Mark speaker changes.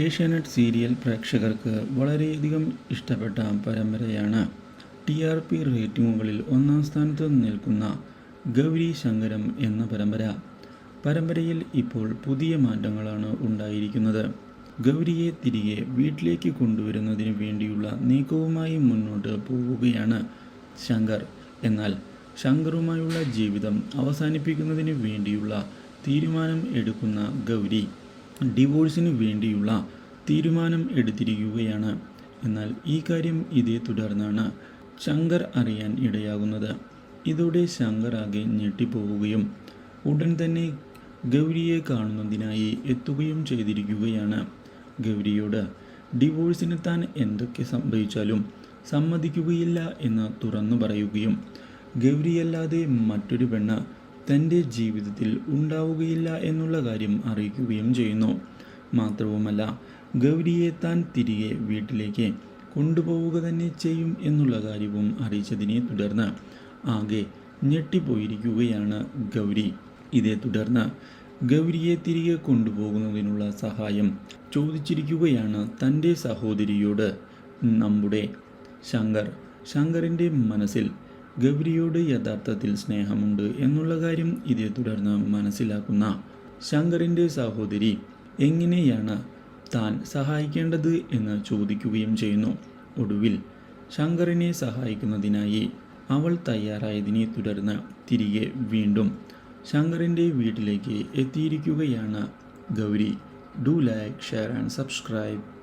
Speaker 1: Asianet serial പ്രേക്ഷകർക്ക് വളരെയധികം ഇഷ്ടപ്പെട്ട പരമ്പരയാണ്. ടി ആർ പി റേറ്റിംഗുകളിൽ ഒന്നാം സ്ഥാനത്ത് നിൽക്കുന്ന ഗൗരി ശങ്കരം എന്ന പരമ്പര. പരമ്പരയിൽ ഇപ്പോൾ പുതിയ മാറ്റങ്ങളാണ് ഉണ്ടായിരിക്കുന്നത്. ഗൗരിയെ തിരികെ വീട്ടിലേക്ക് കൊണ്ടുവരുന്നതിന് വേണ്ടിയുള്ള നീക്കവുമായി മുന്നോട്ട് പോവുകയാണ് ശങ്കർ. എന്നാൽ ശങ്കറുമായുള്ള ജീവിതം അവസാനിപ്പിക്കുന്നതിന് വേണ്ടിയുള്ള തീരുമാനം എടുക്കുന്ന ഗൗരി ഡിവോഴ്സിന് വേണ്ടിയുള്ള തീരുമാനം എടുത്തിരിക്കുകയാണ്. എന്നാൽ ഈ കാര്യം ഇതേ തുടർന്നാണ് ശങ്കർ അറിയാൻ ഇടയാകുന്നത്. ഇതോടെ ശങ്കർ ആകെ ഞെട്ടിപ്പോവുകയും ഉടൻ തന്നെ ഗൗരിയെ കാണുന്നതിനായി എത്തുകയും ചെയ്തിരിക്കുകയാണ്. ഗൗരിയോട് ഡിവോഴ്സിന് താൻ എന്തൊക്കെ സംഭവിച്ചാലും സമ്മതിക്കുകയില്ല എന്ന് തുറന്നു പറയുകയും ഗൗരിയല്ലാതെ മറ്റൊരു പെണ്ണ് തന്റെ ജീവിതത്തിൽ ഉണ്ടാവുകയില്ല എന്നുള്ള കാര്യം അറിയിക്കുകയും ചെയ്യുന്നു. മാത്രവുമല്ല ഗൗരിയെ താൻ തിരികെ വീട്ടിലേക്ക് കൊണ്ടുപോവുക തന്നെ ചെയ്യും എന്നുള്ള കാര്യവും അറിയിച്ചതിനെ തുടർന്ന് ആകെ ഞെട്ടിപ്പോയിരിക്കുകയാണ് ഗൗരി. ഇതേ തുടർന്ന് ഗൗരിയെ തിരികെ കൊണ്ടുപോകുന്നതിനുള്ള സഹായം ചോദിച്ചിരിക്കുകയാണ് തന്റെ സഹോദരിയോട്. നമ്മുടെ ശങ്കർ ശങ്കറിന്റെ മനസ്സിൽ ഗൗരിയോട് യഥാർത്ഥത്തിൽ സ്നേഹമുണ്ട് എന്നുള്ള കാര്യം ഇതേ തുടർന്ന് മനസ്സിലാക്കുന്ന ശങ്കറിന്റെ സഹോദരി എങ്ങനെയാണ് താൻ സഹായിക്കേണ്ടത് എന്ന് ചോദിക്കുകയും ചെയ്യുന്നു. ഒടുവിൽ ശങ്കറിനെ സഹായിക്കുന്നതിനായി അവൾ തയ്യാറായതിനെ തുടർന്ന് തിരികെ വീണ്ടും ശങ്കറിന്റെ വീട്ടിലേക്ക് എത്തിയിരിക്കുകയാണ് Gauri. Do like share and subscribe.